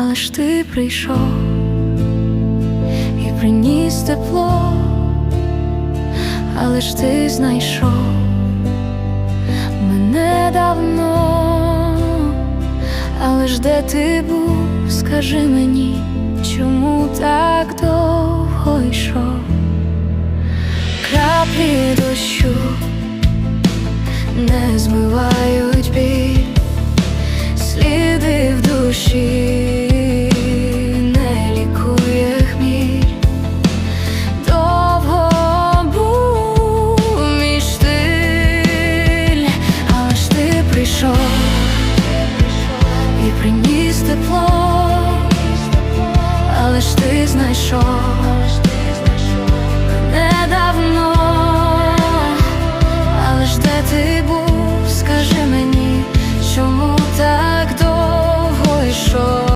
але ж ти прийшов і приніс тепло, але ж ти знайшов мене давно, але ж де ти був, скажи мені, чому так довго йшов? Краплі дощу не змивають біль, сліди в душі прийшов і приніс тепло, але ж ти знайшов.